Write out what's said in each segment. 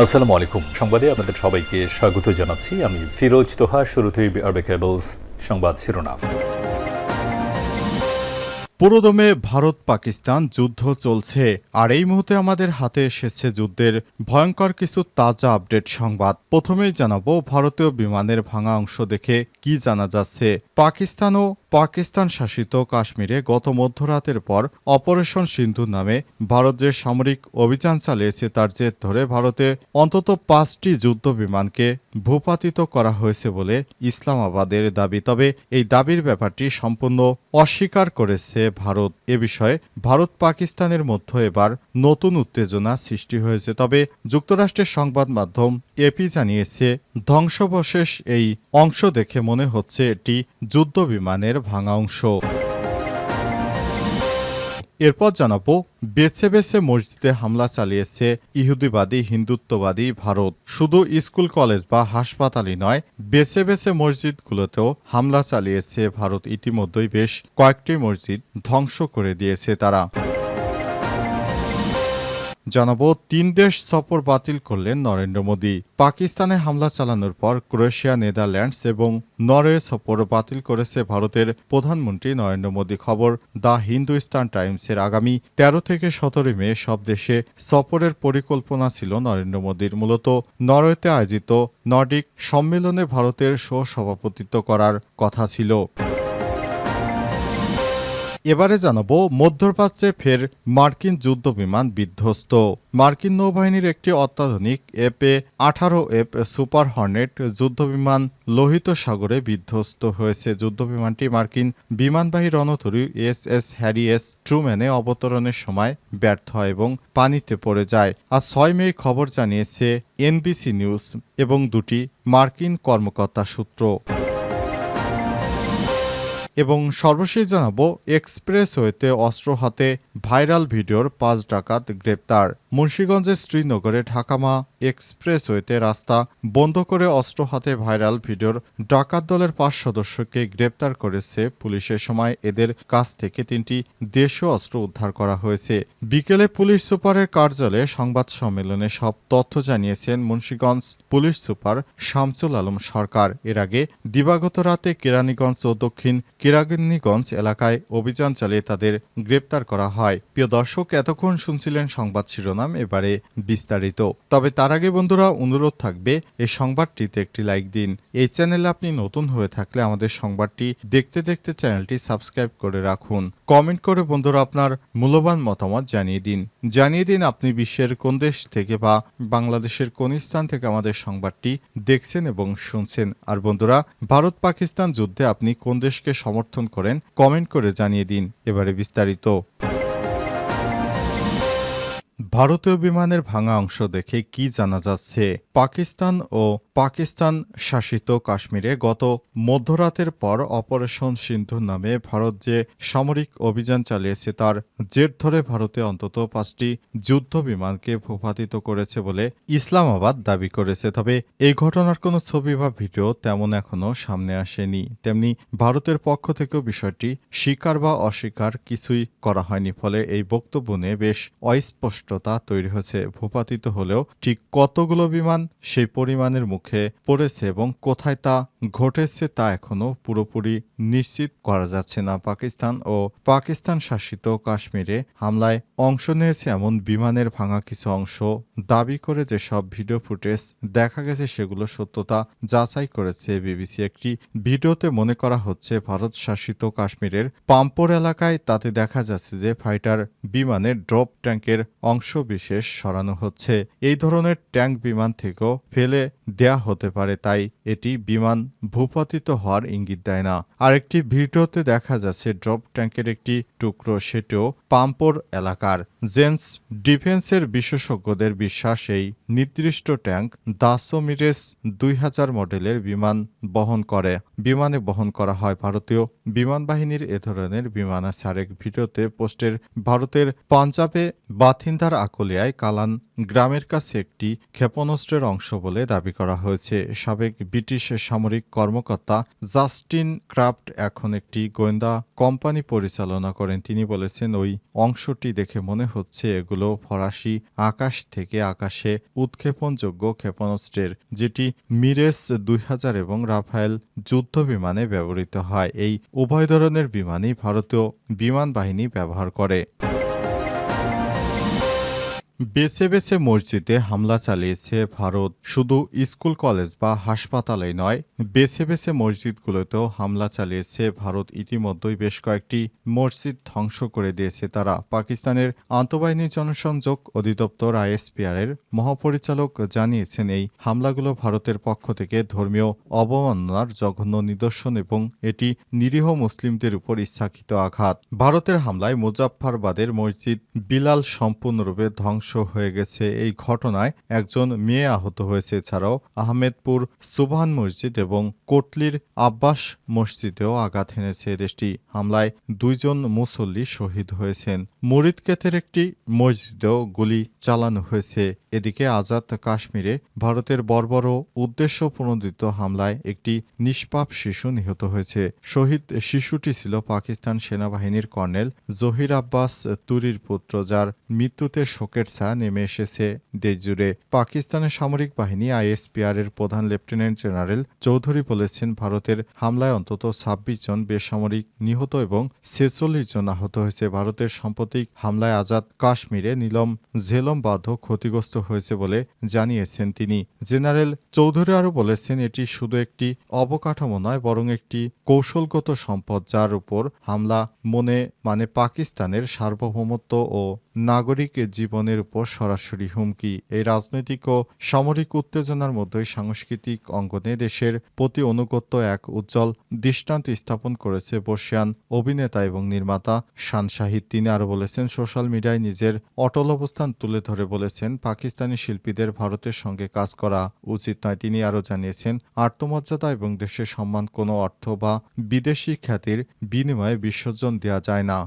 আসসালামু আলাইকুম। সংবাদে আপনাদের সবাইকে স্বাগত জানাচ্ছি। আমি ফিরোজ তোহা, শুরুতেই আরবে কেবলস সংবাদ শিরোনাম। পুরোদমে ভারত পাকিস্তান যুদ্ধ চলছে। আর এই মুহূর্তে আমাদের হাতে এসেছে যুদ্ধের ভয়ঙ্কর কিছু তাজা আপডেট সংবাদ। প্রথমেই জানাব, ভারতীয় বিমানের ভাঙা অংশ দেখে কি জানা যাচ্ছে? পাকিস্তান ও পাকিস্তান শাসিত কাশ্মীরে গত মধ্যরাতের পর অপারেশন সিন্ধু নামে ভারত যে সামরিক অভিযান চালিয়েছে তার জের ধরে ভারতে অন্তত পাঁচটি যুদ্ধ বিমানকে ভূপাতিত করা হয়েছে বলে ইসলামাবাদের দাবি। তবে এই দাবির ব্যাপারটি সম্পূর্ণ অস্বীকার করেছে ভারত। এ বিষয়ে ভারত পাকিস্তানের মধ্যে এবার নতুন উত্তেজনা সৃষ্টি হয়েছে। তবে যুক্তরাষ্ট্রের সংবাদ মাধ্যম এপি জানিয়েছে, ধ্বংসবশেষ এই অংশ দেখে মনে হচ্ছে এটি যুদ্ধ বিমানের ভাঙা অংশ। এরপর জানাব, বেছে বেছে মসজিদে হামলা চালিয়েছে ইহুদিবাদী, হিন্দুত্ববাদী ভারত। শুধু স্কুল, কলেজ বা হাসপাতালই নয়, বেছে বেছে মসজিদগুলোতেও হামলা চালিয়েছে ভারত। ইতিমধ্যেই বেশ কয়েকটি মসজিদ ধ্বংস করে দিয়েছে তারা। জানাব, তিন দেশ সফর বাতিল করলেন নরেন্দ্র মোদী। পাকিস্তানে হামলা চালানোর পর ক্রোয়েশিয়া, নেদারল্যান্ডস এবং নরওয়ে সফর বাতিল করেছে ভারতের প্রধানমন্ত্রী নরেন্দ্র মোদী। খবর, দ্য হিন্দুস্তান টাইমসের আগামী তেরো থেকে সতেরোই মে সব দেশে সফরের পরিকল্পনা ছিল নরেন্দ্র মোদীর। মূলত নরওয়েতে আয়োজিত নর্ডিক সম্মেলনে ভারতের সহ-সভাপতিত্ব করার কথা ছিল। এবারে জানাব মধ্যপ্রাচ্যে ফের মার্কিন যুদ্ধ বিমান বিধ্বস্ত। মার্কিন নৌবাহিনীর একটি অত্যাধুনিক এফ এ আঠারো এফ সুপার হর্নেট যুদ্ধবিমান লোহিত সাগরে বিধ্বস্ত হয়েছে। যুদ্ধবিমানটি মার্কিন বিমানবাহী রণতরী এস এস হ্যারি এস ট্রুম্যানে অবতরণের সময় ব্যর্থ হয় এবং পানিতে পড়ে যায়। আর ছয় মে খবর জানিয়েছে এনবিসি নিউজ এবং দুটি মার্কিন কর্মকর্তা সূত্র। এবং সর্বশেষ জানাব এক্সপ্রেসওয়েতে অস্ত্র হাতে ভাইরাল ভিডিওর পাঁচ ডাকাত গ্রেপ্তার। মুন্সীগঞ্জের শ্রীনগরে ঢাকামা এক্সপ্রেসওয়েতে রাস্তা বন্ধ করে অস্ত্র হাতে ভাইরাল ভিডিওর ডাকাত দলের পাঁচ সদস্যকে গ্রেপ্তার করেছে পুলিশের সময় এদের কাছ থেকে তিনটি দেশীয় অস্ত্র উদ্ধার করা হয়েছে। বিকেলে পুলিশ সুপারের কার্যালয়ে সংবাদ সম্মেলনে সব তথ্য জানিয়েছেন মুন্সীগঞ্জ পুলিশ সুপার শামসুল আলম সরকার। এর আগে দিবাগত রাতে কেরানীগঞ্জ ও দক্ষিণ কেরানীগঞ্জ এলাকায় অভিযান চালিয়ে তাদের গ্রেপ্তার করা হয়। প্রিয় দর্শক, এতক্ষণ শুনছিলেন সংবাদ শিরোনাম। এবারে বিস্তারিত। তবে তার আগে বন্ধুরা অনুরোধ থাকবে এই সংবাদটিতে একটি লাইক দিন। এই চ্যানেলে আপনি নতুন হয়ে থাকলে আমাদের সংবাদটি দেখতে দেখতে চ্যানেলটি সাবস্ক্রাইব করে রাখুন। কমেন্ট করে বন্ধুরা আপনার মূল্যবান মতামত জানিয়ে দিন। জানিয়ে দিন আপনি বিশ্বের কোন দেশ থেকে বা বাংলাদেশের কোন স্থান থেকে আমাদের সংবাদটি দেখছেন এবং শুনছেন। আর বন্ধুরা, ভারত পাকিস্তান যুদ্ধে আপনি কোন দেশকে সমর্থন করেন, কমেন্ট করে জানিয়ে দিন। এবারে বিস্তারিত। ভারতীয় বিমানের ভাঙা অংশ দেখে কি জানা যাচ্ছে? পাকিস্তান ও পাকিস্তান শাসিত কাশ্মীরে গত মধ্যরাতের পর অপারেশন সিন্ধু নামে ভারত যে সামরিক অভিযান চালিয়েছে, তার জের ধরে ভারতে অন্তত পাঁচটি যুদ্ধ বিমানকে ভূপাতিত করেছে বলে ইসলামাবাদ দাবি করেছে। তবে এই ঘটনার কোনো ছবি বা ভিডিও তেমন এখনও সামনে আসেনি। তেমনি ভারতের পক্ষ থেকেও বিষয়টি স্বীকার বা অস্বীকার কিছুই করা হয়নি, ফলে এই বক্তব্য নিয়ে বেশ অস্পষ্টতা তৈরি হয়েছে। ভূপাতিত হলেও ঠিক কতগুলো বিমান সেই পরিমাণের মুখে পড়েছে এবং কোথায় তা ঘটেছে তা এখনও পুরোপুরি নিশ্চিত করা যাচ্ছে না। পাকিস্তান ও পাকিস্তান শাসিত কাশ্মীরে হামলায় অংশ নিয়েছে এমন বিমানের ভাঙা কিছু অংশ। দাবি করে যেসব ভিডিও ফুটেজ দেখা গেছে সেগুলো সত্যতা যাচাই করেছে বিবিসি। একটি ভিডিওতে মনে করা হচ্ছে, ভারত শাসিত কাশ্মীরের পাম্পোর এলাকায় তাতে দেখা যাচ্ছে যে ফাইটার বিমানের ড্রপ ট্যাঙ্কের অংশ বিশেষ সরানো হচ্ছে। এই ধরনের ট্যাঙ্ক বিমান থেকেও ফেলে দেয়া হতে পারে, তাই এটি বিমান ভূপাতিত হওয়ার ইঙ্গিত দেয় না। আরেকটি ভিডিওতে দেখা যাচ্ছে, ড্রপ ট্যাঙ্কের একটি টুকরো সেটিও পাম্পোর এলাকার। জেন্স ডিফেন্সের বিশেষজ্ঞদের বিশ্বাস, এই নির্দিষ্ট ট্যাঙ্ক দাসোমিরেস দুই হাজার মডেলের বিমান বহন করে। বিমানে বহন করা হয় ভারতীয় বিমান বাহিনীর এ ধরনের বিমান আছে। আরেক ভিডিওতে পোস্টের, ভারতের পাঞ্জাবে বাথিন্দার আকলিয়ায় কালান গ্রামের কাছে একটি ক্ষেপণাস্ত্রের অংশ বলে দাবি করা হয়েছে। সাবেক ব্রিটিশ সামরিক সামরিক কর্মকর্তা জাস্টিন ক্রাফট এখন একটি গোয়েন্দা কোম্পানি পরিচালনা করেন। তিনি বলেছেন, ওই অংশটি দেখে মনে হচ্ছে এগুলো ফরাসি আকাশ থেকে আকাশে উৎক্ষেপণযোগ্য ক্ষেপণাস্ত্রের, যেটি মিরেস দুই হাজার এবং রাফায়েল যুদ্ধ বিমানে ব্যবহৃত হয়। এই উভয় ধরনের বিমানই ভারতীয় বিমান বাহিনী ব্যবহার করে। বেছে বেছে মসজিদে হামলা চালিয়েছে ভারত। শুধু স্কুল, কলেজ বা হাসপাতালেই নয়, বেছে বেছে মসজিদগুলোতেও হামলা চালিয়েছে ভারত। ইতিমধ্যেই বেশ কয়েকটি মসজিদ ধ্বংস করে দিয়েছে তারা। পাকিস্তানের আন্তঃবাহিনী জনসংযোগ অধিদপ্তর আইএসপিআর এর মহাপরিচালক জানিয়েছেন, এই হামলাগুলো ভারতের পক্ষ থেকে ধর্মীয় অবমাননার জঘন্য নিদর্শন এবং এটি নিরীহ মুসলিমদের উপর ইচ্ছাকৃত আঘাত। ভারতের হামলায় মুজাফফরবাদের মসজিদ বিলাল সম্পূর্ণরূপে ধ্বংস হয়ে গেছে। এই ঘটনায় একজন মেয়ে আহত হয়েছে। এছাড়াও আহমেদপুর সুবহান মসজিদ এবং কোটলির আব্বাস মসজিদেও আঘাত হেনেছে। দেশটি হামলায় দুইজন মুসল্লি শহীদ হয়েছেন। মুরিদকেতের একটি মসজিদেও গুলি চালানো হয়েছে। এদিকে আজাদ কাশ্মীরে ভারতের বর্বর উদ্দেশ্য প্রণোদিত হামলায় একটি নিষ্পাপ শিশু নিহত হয়েছে। শহীদ শিশুটি ছিল পাকিস্তান সেনাবাহিনীর কর্নেল জহির আব্বাস তুরির পুত্র, যার মৃত্যুতে শোকের ছায়া নেমে এসেছে। দেশজুড়ে পাকিস্তানের সামরিক বাহিনী, আইএসপিআর এর প্রধান লেফটেন্যান্ট জেনারেল চৌধুরী বলেছেন, ভারতের হামলায় অন্তত ছাব্বিশ জন বেসামরিক নিহত এবং ছেচল্লিশ জন আহত হয়েছে। ভারতের সাম্প্রতিক হামলায় আজাদ কাশ্মীরে নীলম ঝেলম বাধ্য ক্ষতিগ্রস্ত হয়েছে বলে জানিয়েছেন তিনি। জেনারেল চৌধুরী আরও বলেছেন, এটি শুধু একটি অবকাঠামো নয়, বরং একটি কৌশলগত সম্পদ, যার উপর হামলা মনে মানে পাকিস্তানের সার্বভৌমত্ব ও নাগরিক জীবনের উপর সরাসরি হুমকি। এই রাজনৈতিক ও সামরিক উত্তেজনার মধ্যেই সাংস্কৃতিক অঙ্গনে দেশের প্রতি অনুগত্য এক উজ্জ্বল দৃষ্টান্ত স্থাপন করেছে বর্ষিয়ান অভিনেতা এবং নির্মাতা শান শাহিদ। তিনি আরও বলেছেন, সোশ্যাল মিডিয়ায় নিজের অটল অবস্থান তুলে ধরে বলেছেন, পাকিস্তানি শিল্পীদের ভারতের সঙ্গে কাজ করা উচিত নয়। তিনি আরও জানিয়েছেন, আত্মমর্যাদা এবং দেশের সম্মান কোনো অর্থ বা বিদেশি খ্যাতির বিনিময়ে বিসর্জন দেওয়া যায় না।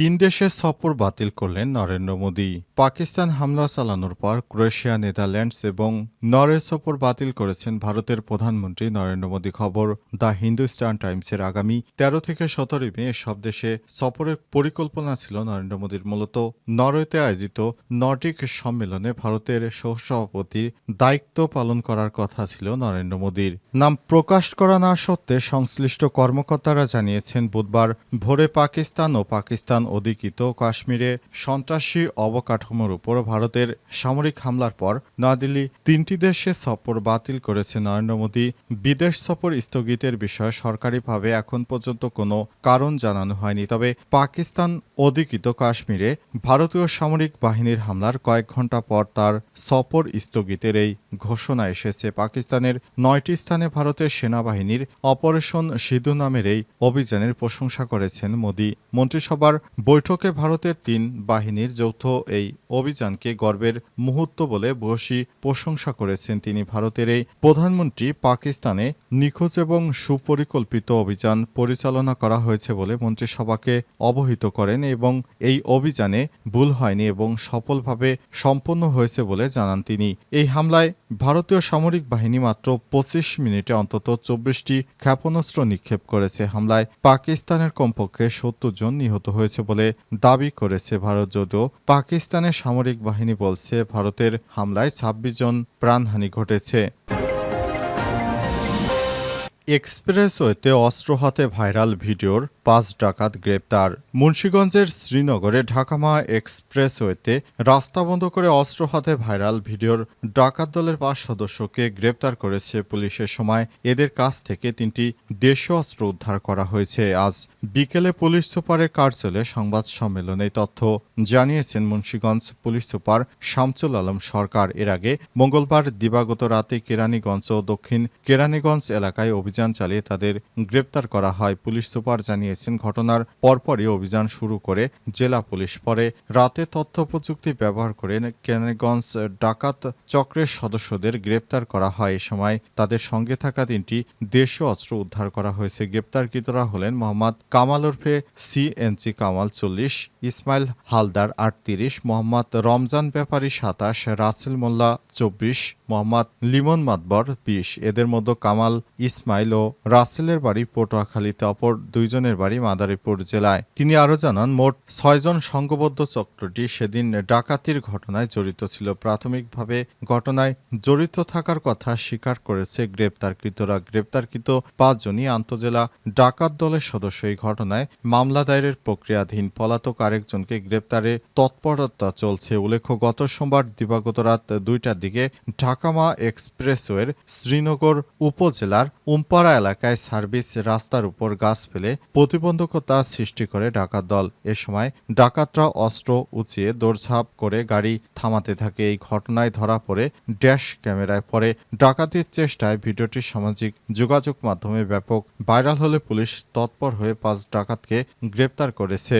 তিন দেশের সফর বাতিল করলেন নরেন্দ্র মোদী। পাকিস্তান হামলা চালানোর পর ক্রোয়েশিয়া, নেদারল্যান্ডস এবং নরওয়ে সফর বাতিল করেছেন ভারতের প্রধানমন্ত্রী নরেন্দ্র মোদী। খবর, দ্য হিন্দুস্তান টাইমসের আগামী তেরো থেকে সতেরোই মে সব দেশে সফরের পরিকল্পনা ছিল নরেন্দ্র মোদীর। মূলত নরওয়েতে আয়োজিত নর্ডিক সম্মেলনে ভারতের সহসভাপতির দায়িত্ব পালন করার কথা ছিল নরেন্দ্র মোদীর। নাম প্রকাশ করা না সত্ত্বে সংশ্লিষ্ট কর্মকর্তারা জানিয়েছেন, বুধবার ভোরে পাকিস্তান ও পাকিস্তান অধিকৃত কাশ্মীরে সন্ত্রাসী অবকাঠামোর উপর ভারতের সামরিক হামলার পর নয়াদিল্লি তিনটি দেশে সফর বাতিল করেছে নরেন্দ্র মোদী। বিদেশ সফর স্থগিতের বিষয়ে সরকারিভাবে এখন পর্যন্ত কোনো কারণ জানানো হয়নি। তবে পাকিস্তান অধিকৃত কাশ্মীরে ভারতীয় সামরিক বাহিনীর হামলার কয়েক ঘণ্টা পর তার সফর স্থগিতের এই ঘোষণা এসেছে। পাকিস্তানের নয়টি স্থানে ভারতের সেনাবাহিনীর অপারেশন সিধু নামের এই অভিযানের প্রশংসা করেছেন মোদী। মন্ত্রিসভার বৈঠকে ভারতের তিন বাহিনীর যৌথ এই অভিযানকে গর্বের মুহূর্ত বলে বসি প্রশংসা করেছেন তিনি। ভারতের এই প্রধানমন্ত্রী পাকিস্তানে নিখোঁজ এবং সুপরিকল্পিত অভিযান পরিচালনা করা হয়েছে বলে মন্ত্রিসভাকে অবহিত করেন এবং এই অভিযানে ভুল হয়নি এবং সফলভাবে সম্পন্ন হয়েছে বলে জানান তিনি। এই হামলায় ভারতীয় সামরিক বাহিনী মাত্র পঁচিশ মিনিটে অন্তত চব্বিশটি ক্ষেপণাস্ত্র নিক্ষেপ করেছে। হামলায় পাকিস্তানের কমপক্ষে সত্তর জন নিহত হয়েছে বলে দাবি করেছে ভারত। যদিও পাকিস্তানের সামরিক বাহিনী বলছে, ভারতের হামলায় ছাব্বিশ জন প্রাণহানি ঘটেছে। এক্সপ্রেসওয়েতে অস্ত্র হাতে ভাইরাল ভিডিওর পাঁচ ডাকাত গ্রেপ্তার। মুন্সীগঞ্জের শ্রীনগরে ঢাকামা এক্সপ্রেসওয়েতে রাস্তা বন্ধ করে অস্ত্র হাতে ভাইরাল ভিডিওর ডাকাত দলের পাঁচ সদস্যকে গ্রেপ্তার করেছে পুলিশের সময়। এদের কাছ থেকে তিনটি দেশীয় অস্ত্র উদ্ধার করা হয়েছে। আজ বিকেলে পুলিশ সুপারের কার্যালয়ে সংবাদ সম্মেলনে তথ্য জানিয়েছেন মুন্সীগঞ্জ পুলিশ সুপার শামসুল আলম সরকার। এর আগে মঙ্গলবার দিবাগত রাতে কেরানীগঞ্জ ও দক্ষিণ কেরানীগঞ্জ এলাকায় অভিযান চালিয়ে তাদের গ্রেপ্তার করা হয়। পুলিশ সুপার জানিয়েছেন করেছেন ঘটনার পরপরই অভিযান শুরু করে জেলা পুলিশ। পরে রাতে তথ্য প্রযুক্তি ব্যবহার করে কেনেগঞ্জ ডাকাত চক্রের সদস্যদের গ্রেপ্তার করা হয়। এ সময় তাদের সঙ্গে থাকা তিনটি দেশীয় অস্ত্র উদ্ধার করা হয়েছে। গ্রেপ্তারকৃতরা হলেন মোহাম্মদ কামাল ওরফে সিএনজি কামাল চল্লিশ, ইসমাইল হালদার আটত্রিশ, মোহাম্মদ রমজান ব্যাপারী সাতাশ, রাসেল মোল্লা চব্বিশ, মোহাম্মদ লিমন মাতবর বিশ। এদের মধ্যে কামাল, ইসমাইল ও রাসেলের বাড়ি পটুয়াখালীতে, অপর দুইজনের বাড়ি মাদারীপুর জেলায়। তিনি আরও জানান, মোট ছয়জন সংঘবদ্ধ চক্রটি সেদিন ডাকাতির ঘটনায় জড়িত ছিল। প্রাথমিকভাবে ঘটনায় জড়িত থাকার কথা স্বীকার করেছে গ্রেপ্তারকৃতরা। গ্রেপ্তারকৃত পাঁচজনই আন্তজেলা ডাকাত দলের সদস্য। এই ঘটনায় মামলা দায়েরের প্রক্রিয়াধীন পলাতক আরেকজনকে গ্রেপ্তারে তৎপরতা চলছে। উল্লেখ্য, গত সোমবার দিবাগত রাত দুইটার দিকে ঢাকামা এক্সপ্রেসওয়ের শ্রীনগর উপজেলার উমপাড়া এলাকায় সার্ভিস রাস্তার উপর গাছ ফেলে প্রতিবন্ধকতা সৃষ্টি করে ডাকাত দল। এ সময় ডাকাতরা অস্ত্র উঁচিয়ে দৌড়ঝাঁপ করে গাড়ি থামাতে থাকে। এই ঘটনায় ধরা পড়ে ড্যাশ ক্যামেরায়। পড়ে ডাকাতির চেষ্টায় ভিডিওটি সামাজিক যোগাযোগ মাধ্যমে ব্যাপক ভাইরাল হলে পুলিশ তৎপর হয়ে পাঁচ ডাকাতকে গ্রেপ্তার করেছে।